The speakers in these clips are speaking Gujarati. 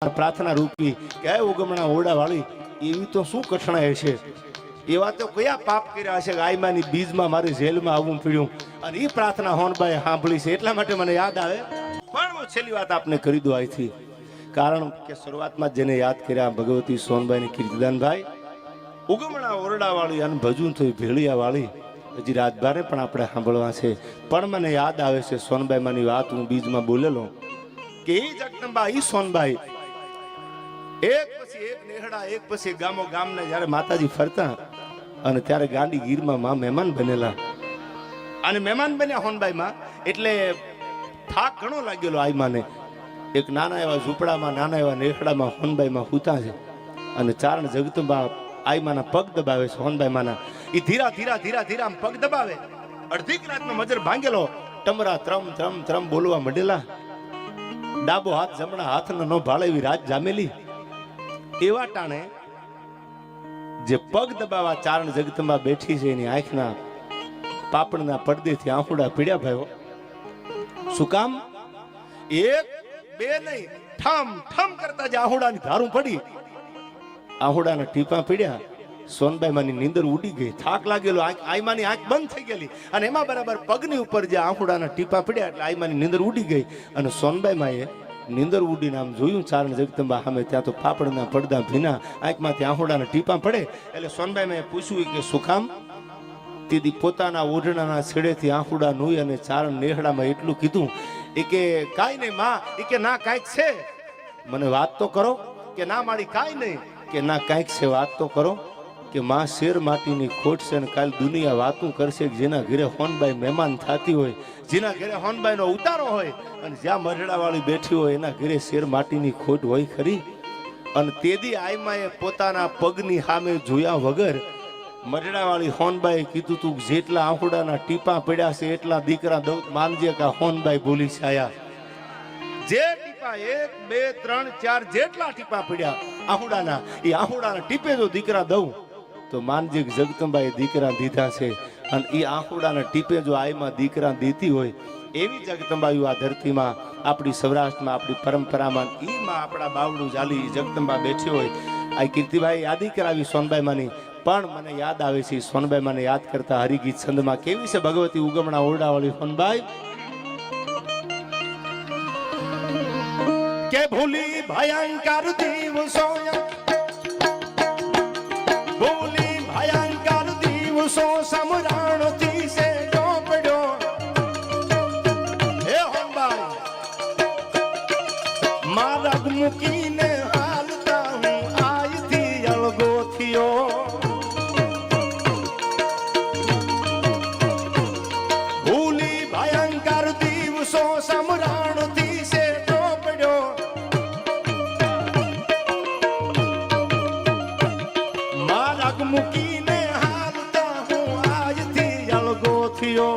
પ્રાર્થના રૂપી ક્યાંય ઉગમણા ઓરડા વાળી એવી તો શું કઠણાય છે એવા તો કયા પાપ કર્યા છે આઈમાની બીજમાં મારી જેલમાં આવવું પડ્યું? અને એ પ્રાર્થના હોનભાઈ સાંભળી છે, એટલા માટે મને યાદ આવે. પણ હું છેલ્લી વાત આપને કરી દઉં અહીંથી કારણ કે શરૂઆતમાં જેને યાદ કર્યા ભગવતી સોનભાઈ કીર્તિદાનભાઈ, ઉગમણા ઓરડા વાળી અને ભજું થઈ ભેળિયા વાળી હજી રાજભારે પણ આપણે સાંભળવા છે. પણ મને યાદ આવે છે, સોનભાઈ માની વાત હું બીજમાં બોલેલો. કે એ જગદંબા એ સોનભાઈ એક પછી એક નેહડા, એક પછી ગામો ગામને જ્યારે માતાજી ફરતા અને ત્યારે ગાંડી ગીરમાં માં મહેમાન બનેલા. અને મહેમાન બન્યા હોનબાઈ માં, એટલે થાક ઘણો લાગેલો આઈમાને. એક નાના એવા ઝૂંપડામાં, નાના એવા નેહડામાં હોનબાઈમાં હુતા છે. અને ચારણ જગતંબા આઈમાના પગ દબાવે છે, હોનબાઈ માના. એ ધીરા ધીરા ધીરા ધીરા આમ પગ દબાવે. અડધી રાતનો મજર ભાંગેલો, ટમરા ત્રમ ત્રમ ત્રમ બોલવા મંડેલા. ડાબો હાથ જમણા હાથને નો ભાળે એવી રાત જામેલી. એવા ટાણે જે પગ દબાવા ચારણ જગતમાં બેઠી છે એની આંખના પાપડના પડદેથી આંખુડા પીડ્યા ભાઈઓ. શું કામ? એક, બે નહીં, ઠમ ઠમ કરતા જે આહુડાની ધારું પડી. આહુડાના ટીપા પીડ્યા. સોનબાઈ માની નીંદર ઉડી ગઈ. થાક લાગેલો. આઈમાની આંખ બંધ થઈ ગયેલી. અને એમાં બરાબર પગની ઉપર જે આંખુડાના ટીપા પડ્યા એટલે આઈમાની નીંદર ઉડી ગઈ. અને સોનબાઈ માએ નીંદર ઉડીને આમ જોયું ચારણ જગદંબા સામે, ત્યાં તો પાપડના પડદા ભીના, આંખમાંથી આંખુડાના ટીપા પડે. એટલે સોનબાઈ મેં પૂછ્યું કે શું કામ? તેથી પોતાના ઓઢણાના છેડેથી આંખુડા નુઈ અને ચારણ નેહડામાં એટલું કીધું એ કે, કાંઈ નહીં માં, એ કે ના, કાંઈક છે. મને વાત તો કરો કે ના, મારી કાંઈ નહીં. કે ના, કાંઈક છે, વાત તો કરો. કે માં શેર માટીની ખોટ છે અને કાલ દુનિયા વાતું કરશે કે જેના ઘરે હોનબાઈ મહેમાન થતી હોય, જેના ઘરે હોનબાઈનો ઉતારો હોય અને જ્યાં મરડાવાળી બેઠી હોય એના ઘરે શેર માટીની ખોટ હોય ખરી? અને તેદી આઈમાએ પોતાના પગની સામે જોયા વગર મરડાવાળી હોનબાઈ કીધું તું જેટલા આંખોડાના ટીપા પડ્યા છે, એટલા દીકરા દઉં, માનજે કે હોનબાઈ બોલી છાયા જે ટીપા એક, બે, ત્રણ, ચાર જેટલા ટીપા પડ્યા આહુડાના, એ આહુડાના ટીપે જો દીકરા દઉં તો માનજી જગદંબાએ દીકરા દીધા છે. અને એ આંખોડાના ટીપે જો આઈમાં દીકરા દીધી હોય, એવી જગદંબાયું આ ધરતીમાં, આપણી સૌરાષ્ટ્રમાં, આપણી પરંપરામાં એમાં આપણા બાવડું જાલી જગદંબા બેઠી હોય. આ કીર્તિભાઈ યાદી કરાવી સોનબાઈ માની, પણ મને યાદ આવે છે સોનબાઈ મને યાદ કરતા હરિગીત છંદમાં કેવી છે ભગવતી ઉગમણા ઓરડાવાળી સોનબાઈ? કે ભૂલી ભયંકર દિવસો ભૂલી દિવસો સમરણથી સે ચોપડ્યો હે હોમબાઈ મારા મૂકી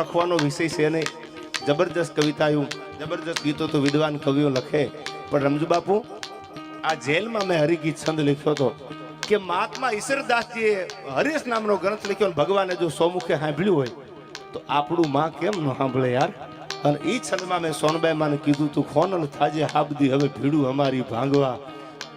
લખવાનો વિષય છે નહીં જબરજસ્ત કવિતાયું, જબરજસ્ત ગીતો તો વિદ્વાન કવિઓ લખે. પણ રમજુ બાપુ, આ જેલમાં મેં હરિગીત છંદ લખ્યો હતો કે મહાત્મા ઈશ્વરદાસજીએ હરીશ નામનો ગ્રંથ લખ્યો અને ભગવાને જો સોમુખે સાંભળ્યું હોય, તો આપણું માં કેમ ન સાંભળે યાર? અને એ છંદમાં મેં સોનબાઈ માને કીધું, તું ખોનલ થાજે હાબદી, હવે ભીડું અમારી ભાંગવા.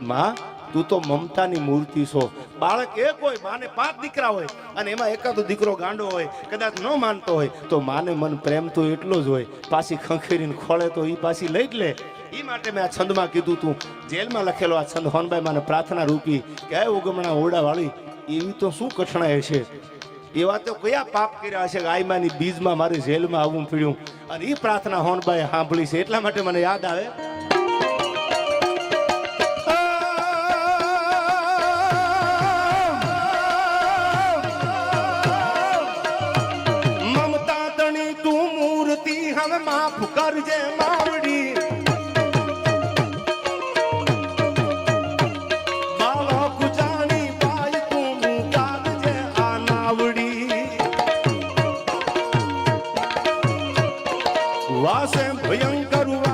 માં તું તો મમતાની મૂર્તિ છો. બાળક એક હોય, માને પાંચ દીકરા હોય, અને એમાં એકાદો દીકરો ગાંડો હોય, કદાચ ન માનતો હોય, તો માને મન પ્રેમ તો એટલો જ હોય. પાછી ખંખેરીને ખોળે તો એ પાછી લઈ જ લે. એ માટે મેં આ છંદમાં કીધું તું. જેલમાં લખેલો આ છંદ હોનભાઈ મને પ્રાર્થના રૂપી કે ઉગમણા ઓરડાવાળી, એવી તો શું કઠણાય છે એવા તો કયા પાપ કર્યા હશે આઈમાની બીજમાં મારી જેલમાં આવવું પડ્યું? અને એ પ્રાર્થના હોનભાઈ સાંભળી છે. એટલા માટે મને યાદ આવે. વાસે ભયંકર